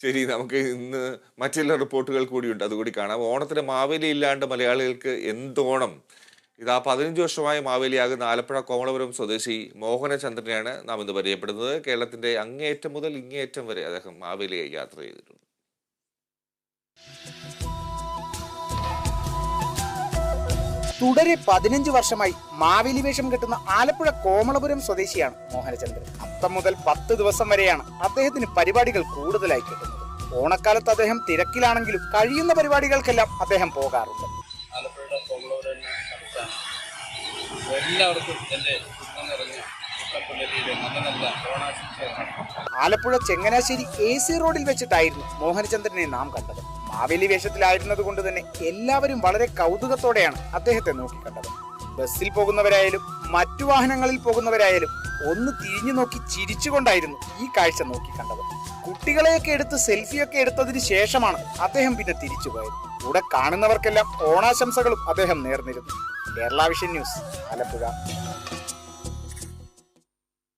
ശരി നമുക്ക് ഇന്ന് മറ്റുള്ള റിപ്പോർട്ടുകൾ കൂടിയുണ്ട്. അതുകൂടി കാണാം. ഓണത്തിന് മാവേലി ഇല്ലാണ്ട് മലയാളികൾക്ക് എന്തോണം? ഇതാ പതിനഞ്ച് വർഷമായി മാവേലിയാകുന്ന ആലപ്പുഴ കോമളപുരം സ്വദേശി മോഹനചന്ദ്രനെയാണ് നാം ഇന്ന് പരിചയപ്പെടുന്നത്. കേരളത്തിന്റെ അങ്ങേയറ്റം മുതൽ ഇങ്ങേയറ്റം വരെ അദ്ദേഹം മാവേലിയായി യാത്ര ചെയ്തിട്ടുണ്ട്. തുടരെ പതിനഞ്ച് വർഷമായി മാവേലി വേഷം കെട്ടുന്ന ആലപ്പുഴ കോമളപുരം സ്വദേശിയാണ് മോഹനചന്ദ്രൻ. അത്തം മുതൽ പത്ത് ദിവസം വരെയാണ് അദ്ദേഹത്തിന് പരിപാടികൾ കൂടുതലായി കിട്ടുന്നത്. ഓണക്കാലത്ത് അദ്ദേഹം തിരക്കിലാണെങ്കിലും കഴിയുന്ന പരിപാടികൾക്കെല്ലാം അദ്ദേഹം പോകാറുണ്ട്. ആലപ്പുഴയുടെ അപ്പോൾ എല്ലാവർക്കും എന്റെ നല്ല നല്ല ഓണാശംസകളാണ് ആലപ്പുഴ ചെങ്ങനാശ്ശേരി എ സി റോഡിൽ വെച്ചിട്ടായിരുന്നു മോഹനചന്ദ്രനെ നാം കണ്ടത്. മാവേലി വേഷത്തിലായിരുന്നത് കൊണ്ട് തന്നെ എല്ലാവരും വളരെ കൗതുകത്തോടെയാണ് അദ്ദേഹത്തെ നോക്കിക്കണ്ടത്. ബസ്സിൽ പോകുന്നവരായാലും മറ്റു വാഹനങ്ങളിൽ പോകുന്നവരായാലും ഒന്ന് തിരിഞ്ഞു നോക്കി ചിരിച്ചുകൊണ്ടായിരുന്നു ഈ കാഴ്ച നോക്കിക്കണ്ടത്. കുട്ടികളെയൊക്കെ എടുത്ത് സെൽഫിയൊക്കെ എടുത്തതിന് ശേഷമാണ് അദ്ദേഹം പിന്നെ തിരിച്ചുപോയത്. കൂടെ കാണുന്നവർക്കെല്ലാം ഓണാശംസകളും അദ്ദേഹം നേർന്നിരുന്നു. Kerala vision news Alappuzha.